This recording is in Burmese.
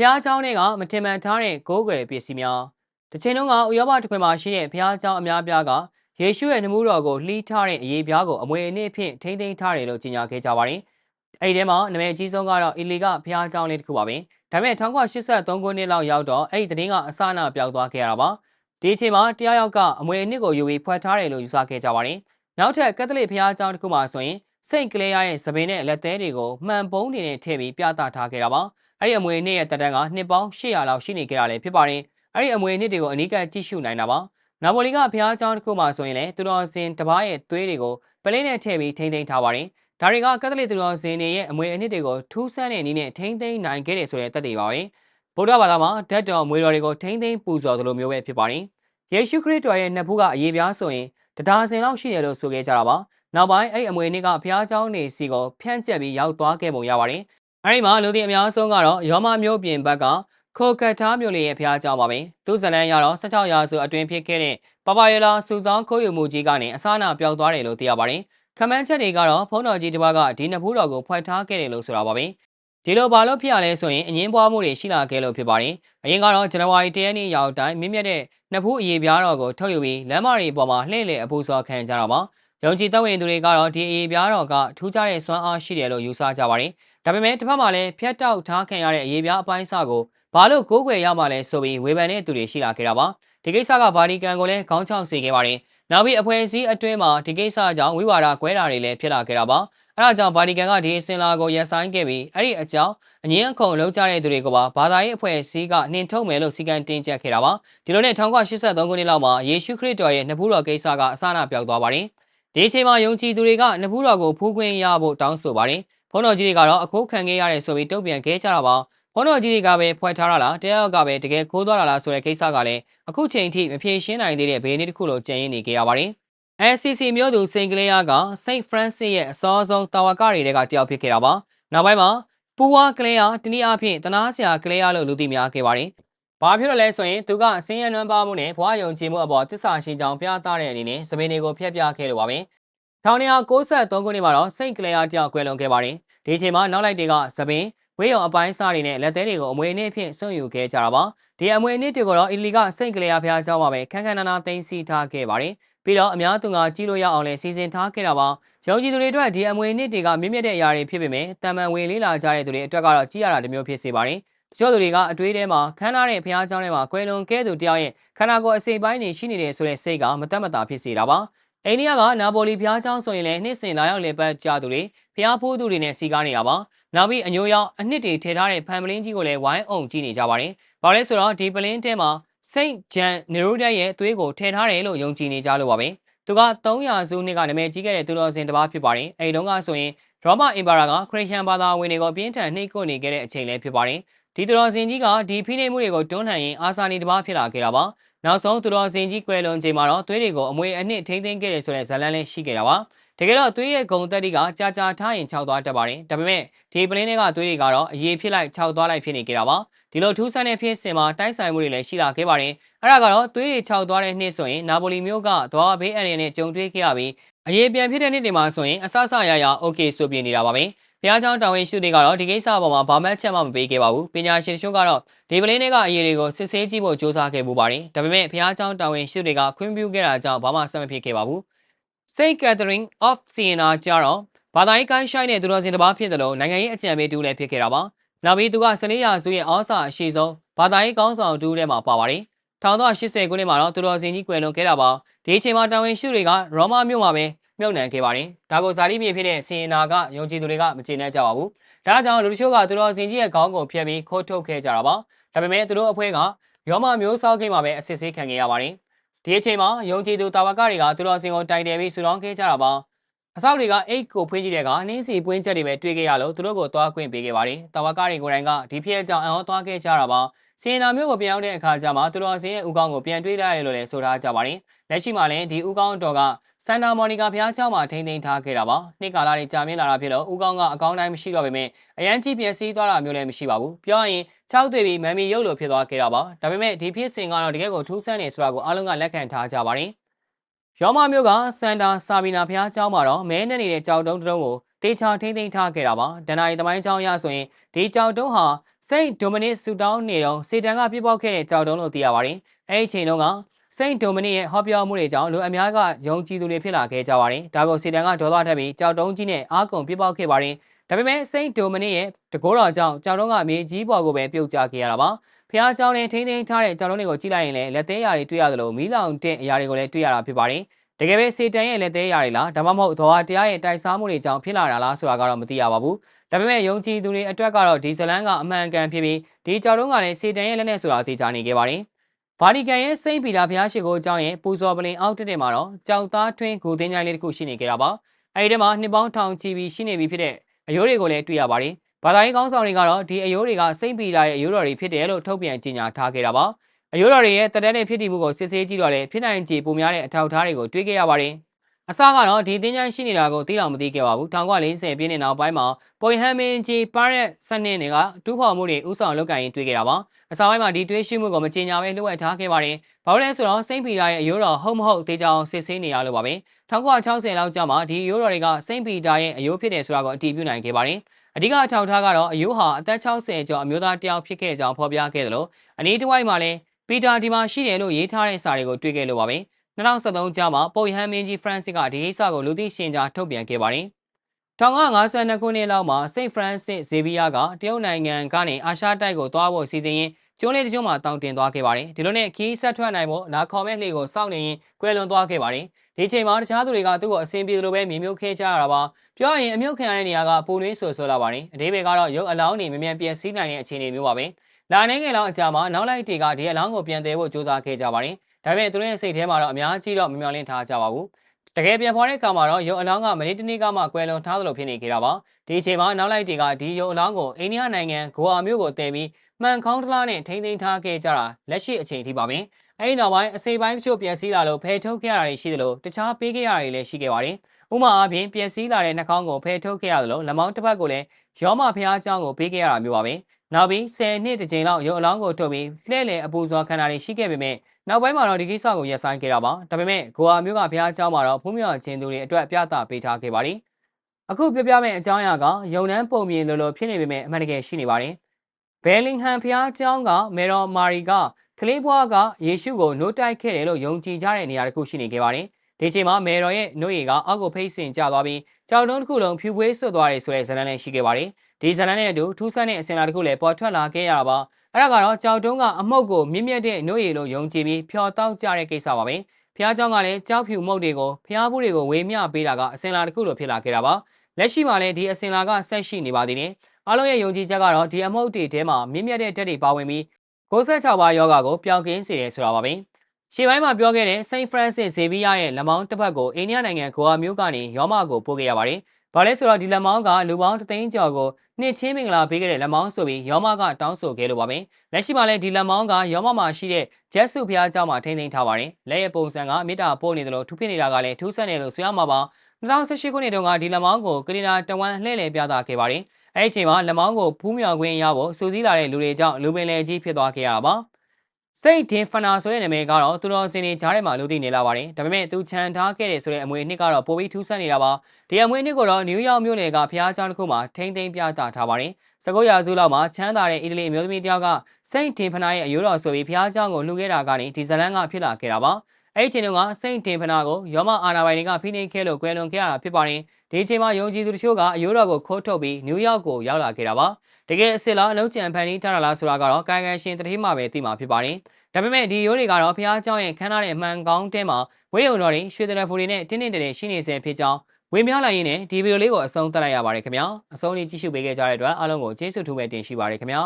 ဘုရားကျောင်းတွေကမတင်မှန်ထားတဲ့ကိုးကွယ်ပစ္စည်းများတချိန်တုန်းကဥရောပတစ်ခွင်မှာရှိတဲ့ဘုရားကျောင်းအများပြားကယေရှုရဲ့နမူတော်ကိုလှီးထားတဲ့အရေးပြားကိုအမွေအနှစ်ဖြင့်ထိမ့်သိမ်းထားတယ်လို့ကြေညာခဲ့ကြပါတယ်။အဲဒီထဲမှာနာမည်အကြီးဆုံးကတော့အီလီကဘုရားကျောင်းလေးတစ်ခုပါပဲ။ဒါပေမဲ့1983ခုနှစ်လောက်ရောက်တော့အဲဒီသတင်းကအစအနပြောက်သွားခဲ့ရတာပါ။ဒီအချိန်မှာတရားရောက်ကအမွေအနှစ်ကိုယူပြီးဖွက်ထားတယ်လို့ယူဆခဲ့ကြပါတယ်။နောက်ထပ်ကက်သလစ်ဘုရားကျောင်းတစ်ခုမှာဆိုရင်စိန့်ကလေးယားရဲ့သပင်နဲ့လက်သေးတွေကိုမှန်ပုံးတွေနဲ့ထည့်ပြီးပြသထားခဲ့တာပါ။ အဲ့ဒီအမွေအနှစ်ရဲ့တက်တန်းကနှစ်ပေါင်း800လောက်ရှိနေကြတာလည်းဖြစ်ပါတယ်။အဲ့ဒီအမွေအနှစ်တွေကိုအနီးကပ်ကြည့်ရှုနိုင်တာပါ။နာပိုလီကဖျားเจ้าတစ်ခုမှဆိုရင်လည်းသူတော်စင်တပားရဲ့သွေးတွေကိုပလင်းနဲ့ထည့်ပြီးထိမ့်သိမ်းထားပါတယ်။ဒါတွေကကက်သလစ်သူတော်စင်တွေရဲ့အမွေအနှစ်တွေကိုထူးဆန်းတဲ့နည်းနဲ့ထိမ့်သိမ်းနိုင်ခဲ့တယ်ဆိုတဲ့သက်သေပါပဲ။ဗုဒ္ဓဘာသာမှာဓာတ်တော်မွေတော်တွေကိုထိမ့်သိမ်းပူဇော်သလိုမျိုးပဲဖြစ်ပါတယ်။ယေရှုခရစ်တော်ရဲ့နှစ်ဖူးကအရေးပြားဆိုရင်တဒါဇင်လောက်ရှိတယ်လို့ဆိုခဲ့ကြတာပါ။နောက်ပိုင်းအဲ့ဒီအမွေနေ့ကဘုရားကျောင်းနေစီကိုဖြန့်ကျက်ပြီးရောက်သွားခဲ့ပုံရပါတယ်။ အဲ့ဒီမှာလူတွေအများဆုံးကတော့ရောမမျိုးပြင်ဘက်ကခိုကတ်ထားမျိုးလေးရဲ့ဘုရားကျောင်းပါပဲ။သူဇလန်ရတော့16ရာစုအတွင်းဖြစ်ခဲ့တဲ့ပပယလာစူဆောင်းခိုးယူမှုကြီးကနေအစအနပျောက်သွားတယ်လို့သိရပါတယ်။ခမန်းချက်တွေကတော့ဖုံးတော်ကြီးတစ်ပါးကဒီနှစ်ဖူးတော်ကိုဖွက်ထားခဲ့တယ်လို့ဆိုတာပါပဲ။ဒီလိုဘာလို့ဖြစ်ရလဲဆိုရင်အငင်းပွားမှုတွေရှိလာခဲ့လို့ဖြစ်ပါတယ်။အရင်ကတော့ဇန်နဝါရီ၁ရက်နေ့ရောက်တိုင်းမြင့်မြတ်တဲ့နှစ်ဖူးအရေးပြားတော်ကိုထုတ်ယူပြီးလမ်းမတွေပေါ်မှာလှည့်လည်အပူစော်ခံကြတာပါ။ ယုံကြည်သက်ဝင်သူတွေကတော့ဒီအေးပြားတော်ကထူးခြားတဲ့စွမ်းအားရှိတယ်လို့ယူဆကြပါတယ်။ဒါပေမဲ့တစ်ဖက်မှာလည်းဖျက်တောက်ထားခံရတဲ့အေးပြားအပိုင်းအစကိုဘာလို့ကိုးကွယ်ရမှလဲဆိုပြီးဝေဖန်တဲ့သူတွေရှိလာခဲ့တာပါ။ဒီကိစ္စကဗာတီကန်ကိုလည်းခေါင်းချောက်စေခဲ့ပါတယ်။နောက်ပြီးအဖွဲ့အစည်းအတွင်းမှာဒီကိစ္စကြောင့်ဝိဝါဒကွဲတာတွေလည်းဖြစ်လာခဲ့တာပါ။အဲဒါကြောင့်ဗာတီကန်ကဒီအစင်လာကိုရပ်ဆိုင်းခဲ့ပြီးအဲ့ဒီအကြောင်းအငင်းအခုံလုံးကြတဲ့သူတွေကပါဘာသာရေးအဖွဲ့အစည်းကနှင်ထုတ်မယ်လို့စီကံတင်ကြက်ခဲ့တာပါဒီလိုနဲ့1983ခုနှစ်လောက်မှာယေရှုခရစ်တော်ရဲ့နှစ်ဖူးတော်ကိစ္စကအစအနပြောက်သွားပါတယ် ဒီအချိန်မှာယုံကြည်သူတွေကနဖူးတော်ကိုဖူးခွင့်ရဖို့တောင်းဆိုပါတယ်။ဘုန်းတော်ကြီးတွေကတော့အခုခံခဲ့ရတယ်ဆိုပြီးတုံ့ပြန်ခဲ့ကြတာပါ။ဘုန်းတော်ကြီးတွေကပဲဖွဲ့ထားတာလားတရားကပဲတကယ်ခိုးသွားတာလားဆိုတဲ့ကိစ္စကလည်းအခုချိန်ထိမဖြေရှင်းနိုင်သေးတဲ့ဘေးနေ့တစ်ခုလိုကြံရင်းနေကြရပါတယ်။ SCC မျိုးသူစိန်ကလေးယားက Saint Francis ရဲ့အစောဆုံးတာဝကတွေကတယောက်ဖြစ်ခဲ့တာပါ။နောက်ပိုင်းမှာပူဝါကလေးယားတနည်းအားဖြင့်တနာစရာကလေးယားလို့လူသိများခဲ့ပါတယ်။ ဘာဖြစ်လို့လဲဆိုရင်သူကဆင်းရဲနွမ်းပါမှုနဲ့ဘဝယုံကြည်မှုအပေါ်တစ္ဆာရှိကြောင်းပြသတဲ့အနေနဲ့စပင်းတွေကိုဖျက်ပြခဲ့လို့ပါပဲ1993ခုနှစ်မှာတော့စိန့်ကလေးအားတယောက်ကွယ်လွန်ခဲ့ပါတယ်ဒီအချိန်မှာနောက်လိုက်တွေကစပင်းဝေးရုံအပိုင်းစားတွေနဲ့လက်သေးတွေကိုအမွေအနှစ်ဖြင့်စွန့်ယူခဲ့ကြတာပါဒီအမွေအနှစ်တွေကိုတော့အီလီကစိန့်ကလေးအားဖျားเจ้าမှာပဲခန်းခန်းနာနာသိမ်းဆည်းထားခဲ့ပါတယ်ပြီးတော့အများသူငါကြီးလို့ရအောင်လဲစီစဉ်ထားခဲ့တာပါယုံကြည်သူတွေအတွက်ဒီအမွေအနှစ်တွေကမြင့်မြတ်တဲ့အရာတွေဖြစ်ပေမဲ့တမန်ဝင်လေးလာကြတဲ့သူတွေအတွက်ကတော့ကြီးရတာတစ်မျိုးဖြစ်စေပါတယ် တချို့သူတွေကအတွေးထဲမှာခန်းထားတဲ့ဘုရားကျောင်းထဲမှာကွယ်လွန်ခဲ့သူတယောက်ရဲ့ခန္ဓာကိုယ်အစိပ်ပိုင်းတွေရှိနေတယ်ဆိုတဲ့စိတ်ကမတတ်မတာဖြစ်စေတာပါအိန္ဒိယကနာပိုလီဘုရားကျောင်းဆိုရင်လည်းနှစ်စဉ်လာရောက်လည်ပတ်ကြသူတွေဘုရားဖိုးသူတွေနဲ့စီကားနေတာပါနောက်ပြီးအညိုရောက်အနှစ်တွေထည့်ထားတဲ့ဖန်ပလင်းကြီးကိုလည်းဝိုင်းအောင်ကြည့်နေကြပါတယ်ဘာလဲဆိုတော့ဒီပလင်းတဲမှာစိန့်ဂျန်နေရိုဒက်ရဲ့သွေးကိုထည့်ထားတယ်လို့ယုံကြည်နေကြလို့ပါပဲသူက300စုနှစ်ကနာမည်ကြီးခဲ့တဲ့သူတော်စင်တစ်ပါးဖြစ်ပါတယ်အဲဒီတုန်းကဆိုရင်ရောမအင်ပါရာကခရစ်ယာန်ဘာသာဝင်တွေကိုပြင်းထန်နှိပ်ကွပ်နေခဲ့တဲ့အချိန်လည်းဖြစ်ပါတယ် ဒီသူတော်စင်ကြီးကဒီဖိနှိပ်မှုတွေကိုတွန်းလှန်ရင်းအာစာနေတစ်ပါးဖြစ်လာခဲ့တာပါနောက်ဆုံးသူတော်စင်ကြီးကွယ်လွန်ချိန်မှာတော့သွေးတွေကိုအမွေအနှစ်ထိမ့်သိမ်းခဲ့တယ်ဆိုတဲ့ဇာတ်လမ်းလည်းရှိခဲ့တာပါတကယ်တော့သွေးရဲ့ဂုံတက်တွေကကြာကြာထားရင်ခြောက်သွားတတ်ပါတယ်ဒါပေမဲ့ဒီပလင်းတွေကသွေးတွေကတော့အရေဖြစ်လိုက်ခြောက်သွားလိုက်ဖြစ်နေကြတာပါဒီလိုထူးဆန်းတဲ့ဖြစ်စဉ်မှာတိုက်ဆိုင်မှုတွေလည်းရှိလာခဲ့ပါတယ်အဲ့ဒါကတော့သွေးတွေခြောက်သွားတဲ့နှစ်ဆိုရင်နာပိုလီမျိုးကသွားဘေးအရီနဲ့ကြုံတွေ့ခဲ့ရပြီးအရေးပြန်ဖြစ်တဲ့နှစ်တွေမှာဆိုရင်အဆအဆရရ okay ဆိုပြနေတာပါပဲ ဘုရားကျောင်းတာဝန်ရှိတွေကတော့ဒီကိစ္စအပေါ်မှာဘာမှချက်မှမပေးခဲ့ပါဘူးပညာရှင်တို့ကတော့ဒီပလင်းတွေကအရေးတွေကိုစစ်ဆေးကြည့်ဖို့စ조사ခဲ့ပူပါတယ်ဒါပေမဲ့ဘုရားကျောင်းတာဝန်ရှိတွေကခွင့်ပြုခဲ့တာကြောင့်ဘာမှဆက်မဖြစ်ခဲ့ပါဘူး Saint Catherine of Siena ကျတော့ဘာသာရေးကိုင်းရှိုင်းတဲ့သူတော်စင်တစ်ပါးဖြစ်တယ်လို့နိုင်ငံရေးအကြံပေးတူလည်းဖြစ်ခဲ့တာပါနောက်ပြီးသူကစလေးရာစုရဲ့ဩစာအရှိဆုံးဘာသာရေးကောင်းဆောင်တူထဲမှာပါပါတယ်1980ခုနှစ်မှာတော့သူတော်စင်ကြီးကွယ်လွန်ခဲ့တာပါဒီအချိန်မှာတာဝန်ရှိတွေကရောမမြို့မှာပဲ မြုပ်နှံခဲ့ပါတယ်။ဒါကိုဇာတိမြေဖြစ်တဲ့စင်နာကယုံကြည်သူတွေကမကျေနပ်ကြပါဘူး။ဒါကြောင့်လူတချို့ကသူတော်စင်ကြီးရဲ့ခေါင်းကိုဖျက်ပြီးခိုးထုတ်ခဲ့ကြတာပါ။ဒါပေမဲ့သူတို့အဖွဲ့ကရောမမျိုးစားခိမှာပဲအစစ်ဆေးခံခဲ့ရပါတယ်။ဒီအချိန်မှာယုံကြည်သူတာဝကတွေကသူတော်စင်ကိုတိုင်တယ်ပြီးဆူလောင်းခဲ့ကြတာပါ။ အစောက်တွေကအိတ်ကိုဖွင့်ကြည့်တဲ့အခါနှင်းစီပွင့်ချက်တွေပဲတွေ့ခဲ့ရလို့သူတို့ကိုသွားခွင့်ပေးခဲ့ပါတယ်။တာဝါကတွေကိုယ်တိုင်ကဒီဖြစ်အကြောင်းအံ့ဩသွားခဲ့ကြတာပါ။စီရင်နာမျိုးကိုပြန်ရောက်တဲ့အခါကျမှသူတော်စင်ရဲ့ဥကောင်းကိုပြန်တွေ့လာရတယ်လို့လည်းဆိုထားကြပါတယ်။လက်ရှိမှာလည်းဒီဥကောင်းတော်ကဆန်တာမော်နီကာဘုရားကျောင်းမှာထိန်းသိမ်းထားခဲ့တာပါ။နှစ်ကာလတွေကြာမြင့်လာတာဖြစ်လို့ဥကောင်းကအကောင်းတိုင်းမရှိတော့ပေမဲ့အရန်ကြီးပြည့်စည်သွားတာမျိုးလည်းမရှိပါဘူး။ပြောရရင်၆တွေ့ပြီးမမ်မီရုပ်လိုဖြစ်သွားခဲ့တာပါ။ဒါပေမဲ့ဒီဖြစ်စဉ်ကတော့တကယ်ကိုထူးဆန်းနေဆိုတာကိုအားလုံးကလက်ခံထားကြပါတယ်။ ရောမမြို့ကစန်တာဆာဘီနာဖျားကျောင်းမှာတော့မဲနဲ့နေတဲ့ကြောက်တုံးတုံးကိုတေချာထိမ့်သိမ်းထားခဲ့တာပါဒနာရီသမိုင်းကျောင်းရဆိုရင်ဒီကြောက်တုံးဟာစိန့်ဒိုမနစ်ဆူတောင်းနေတော့စေတန်ကပြပောက်ခဲ့တဲ့ကြောက်တုံးလို့သိရပါတယ်အဲ့ဒီအချိန်တုန်းကစိန့်ဒိုမနစ်ရဲ့ဟောပြောမှုတွေကြောင့်လူအများကယုံကြည်သူတွေဖြစ်လာခဲ့ကြပါတယ်ဒါကိုစေတန်ကဒေါသထက်ပြီးကြောက်တုံးကြီးနဲ့အာကုန်ပြပောက်ခဲ့ပါတယ်ဒါပေမဲ့စိန့်ဒိုမနစ်ရဲ့တကောတော်ကြောင့်ကြောက်တုံးကမြေကြီးပေါ်ကိုပဲပြုတ်ကျခဲ့ရတာပါ ဖះเจ้าနဲ့ထိန်းသိမ်းထားတဲ့ကြောက်တုံးတွေကိုကြည့်လိုက်ရင်လည်းလက်သေးရာတွေတွေ့ရသလိုမီးလောင်တဲ့အရာတွေကိုလည်းတွေ့ရတာဖြစ်ပါတယ်။တကယ်ပဲစေတန်ရဲ့လက်သေးရာတွေလားဒါမှမဟုတ်သောတရားရဲ့တိုက်စားမှုတွေကြောင့်ဖြစ်လာတာလားဆိုတာကတော့မသိရပါဘူး။ဒါပေမဲ့ယုံကြည်သူတွေအတွက်ကတော့ဒီဇလန်ကအမှန်ကန်ဖြစ်ပြီးဒီကြောက်တုံးကလည်းစေတန်ရဲ့လက်နဲ့ဆိုတာသိကြနေခဲ့ပါတယ်။ဗာတီကန်ရဲ့စိန့်ပီတာဘုရားရှိခိုးအကြောင်းရဲ့ပူဇော်ပလင်အောက်တက်တဲ့မှာတော့ကြောက်သားထွင်းဂူသင်းချိုင်းလေးတစ်ခုရှိနေကြတာပါ။အဲဒီထဲမှာနှစ်ပေါင်းထောင်ချီပြီးရှိနေပြီဖြစ်တဲ့အယိုးတွေကိုလည်းတွေ့ရပါတယ်။ ဘာသာရေးကောင်းဆောင်တွေကတော့ဒီအယိုးတွေကစိန့်ပီတာရဲ့အယိုးတော်တွေဖြစ်တယ်လို့ထုတ်ပြန်ကြေညာထားခဲ့တာပါ။အယိုးတော်တွေရဲ့တတဲတဲ့ဖြစ်တည်မှုကိုစစ်ဆေးကြည့်တော့လည်းဖြစ်နိုင်ခြေပုံများတဲ့အထောက်အထားတွေကိုတွေ့ခဲ့ရပါတယ်။အစကတော့ဒီတင်းချမ်းရှိနေတာကိုသိတော်မသိခဲ့ပါဘူး1940ပြည့်နှစ်နောက်ပိုင်းမှာပေါ်ဟမ်မင်ဂျီပါရက်စနစ်တွေကတူးဖော်မှုတွေဥဆောင်လုပ်ကိုင်တွေ့ခဲ့တာပါအစပိုင်းမှာဒီတွေးရှိမှုကိုမကြေညာဘဲလှုပ်ဝက်ထားခဲ့ပါတယ်ဘာလို့လဲဆိုတော့စိန့်ပီတာရဲ့အယိုးတော်ဟုတ်မဟုတ်တေချာအောင်စစ်ဆေးနေရလို့ပါပဲ1960လောက်ကျမှဒီအယိုးတော်တွေကစိန့်ပီတာရဲ့အယိုးဖြစ်တယ်ဆိုတာကိုအတည်ပြုနိုင်ခဲ့ပါတယ် အဓိကအထောက်ထားကတော့အယိုးဟာအသက်60ကျော်အမျိုးသားတယောက်ဖြစ်ခဲ့ကြောင်းဖော်ပြခဲ့တယ်လို့အနည်းတစ်ဝိုက်မှာလည်းပီတာဒီမှာရှိတယ်လို့ရေးထားတဲ့စာတွေကိုတွေ့ခဲ့လို့ပါပဲ2013ကျမှပုတ်ဟန်မင်းကြီးဖရန့်စစ်ကဒီကိစ္စကိုလူသိရှင်ကြားထုတ်ပြန်ခဲ့ပါတယ်1952ခုနှစ်လောက်မှာစိန့်ဖရန့်စစ်ဇေဗီယာကတရုတ်နိုင်ငံကနေအာရှတိုက်ကိုသွားဖို့စီစဉ်ရင်း ကျုံးလေးတစ်ကျုံးမှာတောင်းတင်သွားခဲ့ပါတယ်ဒီလိုနဲ့ခီးဆက်ထွက်နိုင်ဖို့လာခေါ်မဲ့လေကိုစောင့်နေရင်ကွဲလွန်သွားခဲ့ပါတယ်ဒီချိန်မှာတခြားသူတွေကသူ့ကိုအဆင်ပြေလိုပဲမြေမြုပ်ခဲကြရတာပါပြောရင်အမြုပ်ခံရတဲ့နေရာကပုံနှင်းဆူဆူလာပါတယ်အသေးပဲကတော့ရုပ်အလောင်းနေမမြန်ပြန်စီးနိုင်တဲ့အခြေအနေမျိုးပါပဲလာနေငယ်လောက်အကြာမှာနောက်လိုက်တီကဒီအလောင်းကိုပြန်သေးဖို့စူးစမ်းခဲ့ကြပါတယ်ဒါပေမဲ့သူတို့ရဲ့စိတ်ထဲမှာတော့အများကြီးတော့မမျှော်လင့်ထားကြပါဘူး တကယ်ပြန်ဖော်တဲ့အခါမှာတော့ရုပ်အလောင်းကမနေ့တနေ့ကမှကွယ်လွန်ထားသလိုဖြစ်နေခဲ့တာပါဒီအချိန်မှာနောက်လိုက်တွေကဒီရုပ်အလောင်းကိုအိန္ဒိယနိုင်ငံဂိုအာမြို့ကိုတင်ပြီးမှန်ခေါင်းတလားနဲ့ထိမ့်သိမ်းထားခဲ့ကြတာလက်ရှိအချိန်ထိပါပဲအဲဒီနောက်ပိုင်းအစိပိုင်းတချို့ပြန်စည်းလာလို့ဖယ်ထုတ်ခဲ့ရတာရှိသလိုတခြားပေးခဲ့ရတာလည်းရှိခဲ့ပါတယ်ဥမာအပြင်ပြန်စည်းလာတဲ့နှာခေါင်းကိုဖယ်ထုတ်ခဲ့ရသလိုလက်မောင်းတစ်ဖက်ကိုလည်းရောမဖျားအကြောင်းကိုပေးခဲ့ရတာမျိုးပါပဲ နောက်ပြီး10နှစ်တစ်ကြိမ်လောက်ရုပ်အလောင်းကိုထုတ်ပြီးလှည့်လည်အပူဇော်ခံတာတွေရှိခဲ့ပေမဲ့နောက်ပိုင်းမှာတော့ဒီကိစ္စကိုရပ်ဆိုင်းခဲ့တာပါဒါပေမဲ့ဂိုအာမျိုးကဘုရားကျောင်းမှာတော့ဖုံးမြော်ခြင်းသူတွေအတွက်ပြသပေးထားခဲ့ပါတယ်အခုပြပြမယ့်အကြောင်းအရာကယုံနန်းပုံမြင်လိုလိုဖြစ်နေပေမဲ့အမှန်တကယ်ရှိနေပါတယ်ဘယ်လင်ဟမ်ဘုရားကျောင်းကမေရော်မာရီကကလေးဘွားကယေရှုကိုနှုတ်တိုက်ခဲ့တယ်လို့ယုံကြည်ကြတဲ့နေရာတစ်ခုရှိနေခဲ့ပါတယ်ဒီချိန်မှာမေရော်ရဲ့နှုတ်ရည်ကအောက်ကိုဖိတ်ဆင်ကျသွားပြီးကြောင်တုံးတစ်ခုလုံးဖြူပွေးဆွတ်သွားတယ်ဆိုတဲ့ဇာတ်လမ်းလည်းရှိခဲ့ပါတယ်။ ဒီဇာတ်လမ်းနဲ့အတူထူးဆန်းတဲ့အစင်လာတစ်ခုလည်းပေါ်ထွက်လာခဲ့ရတာပါအဲ့ဒါကတော့ကြောက်တုံးကအမှုတ်ကိုမြင့်မြတ်တဲ့နှုတ်ရည်လို့ယုံကြည်ပြီးဖျော်တောက်ကြတဲ့ကိစ္စပါပဲဖျားเจ้าကလည်းကြောက်ဖြူမုတ်တွေကိုဖျားဘူးတွေကိုဝေမျှပေးတာကအစင်လာတစ်ခုလိုဖြစ်လာခဲ့တာပါလက်ရှိမှာလည်းဒီအစင်လာကဆက်ရှိနေပါသေးတယ်အားလုံးရဲ့ယုံကြည်ချက်ကတော့ဒီအမှုတ်တွေထဲမှာမြင့်မြတ်တဲ့တက်တွေပါဝင်ပြီး96ပါးယောဂါကိုပျောက်ကင်းစေတယ်ဆိုတာပါပဲရှေ့ပိုင်းမှာပြောခဲ့တဲ့ Saint Francis Xavier ရဲ့လက်မောင်းတစ်ဖက်ကိုအိန္ဒိယနိုင်ငံဂိုအာမြို့ကနေရောမကိုပို့ခဲ့ရပါတယ်။ ဘာလဲဆိုတော့ဒီလက်မောင်းကလူပေါင်းတသိန်းကျော်ကိုနှစ်ချင်းမင်္ဂလာပေးခဲ့တဲ့လက်မောင်းဆိုပြီးရောမကတောင်းဆိုခဲ့လို့ပါပဲ။လက်ရှိမှာလည်းဒီလက်မောင်းကရောမမှာရှိတဲ့ဂျက်စုဖျားเจ้าမှာထိန်းသိမ်းထားပါတယ်။လက်ရဲ့ပုံစံကမေတ္တာပို့နေတယ်လို့ထူးဖြစ်နေတာကလည်းထူးဆန်းတယ်လို့ဆိုရမှာပါ။2018ခုနှစ်တုန်းကဒီလက်မောင်းကိုကရီနာတဝန်လှည့်လည်ပြသခဲ့ပါတယ်။အဲ့ဒီအချိန်မှာလက်မောင်းကိုဖူးမြော်ခွင့်ရဖို့စူးစီးလာတဲ့လူတွေကြောင့်လူပင်လယ်ကြီးဖြစ်သွားခဲ့ရတာပါ စိတ်ဒင်ဖနာဆိုတဲ့နာမည်ကတော့သူတော်စင်တွေကြားထဲမှာလူသိနေလာပါတယ်ဒါပေမဲ့သူခြံထားခဲ့တဲ့ဆိုတဲ့အမွေအနှစ်ကတော့ပိုပြီးထူးဆန်းနေတာပါဒီအမွေအနှစ်ကိုတော့နယူးယောက်မြို့နယ်ကဖျားကျောင်းတစ်ခုမှာထိမ့်သိမ်းပြသထားပါတယ်စကုတ်ရာစုလောက်မှာချမ်းသာတဲ့အီတလီအမျိုးသမီးတယောက်ကစိတ်ဒင်ဖနာရဲ့အယိုးတော်ဆိုပြီးဖျားကျောင်းကိုလှူခဲ့တာကနေဒီဇလန်ကဖြစ်လာခဲ့တာပါအဲ့ဒီချိန်တုန်းကစိတ်ဒင်ဖနာကိုရောမအာနာပိုင်တွေကဖိနှိပ်ခဲ့လို့ကွယ်လွန်ခဲ့ရတာဖြစ်ပါတယ်ဒီအချိန်မှာယုံကြည်သူတချို့ကအယိုးတော်ကိုခိုးထုတ်ပြီးနယူးယောက်ကိုရောက်လာခဲ့တာပါ တကယ်အစ်စ်လားအလုံးကျန်ဖန်တီးထားတာလားဆိုတာကတော့ကာယကံရှင်တတိမှပဲသိမှာဖြစ်ပါတယ်ဒါပေမဲ့ဒီရိုးတွေကတော့ဖျားเจ้าရဲ့ခန်းထားတဲ့အမှန်ကောင်းတဲမှာဝေးရုံတော်တွေရွှေတရဖူတွေနဲ့တင်းတင်းတဲတဲရှိနေစေဖြစ်ကြောင်းဝေမျှလိုက်ရင်းနဲ့ဒီဗီဒီယိုလေးကိုအဆုံးသတ်လိုက်ရပါတယ်ခင်ဗျာအဆုံးလေးကြည့်ရှုပေးခဲ့ကြတဲ့အတွက်အားလုံးကိုကျေးဇူးထူးပဲတင်ရှိပါတယ်ခင်ဗျာ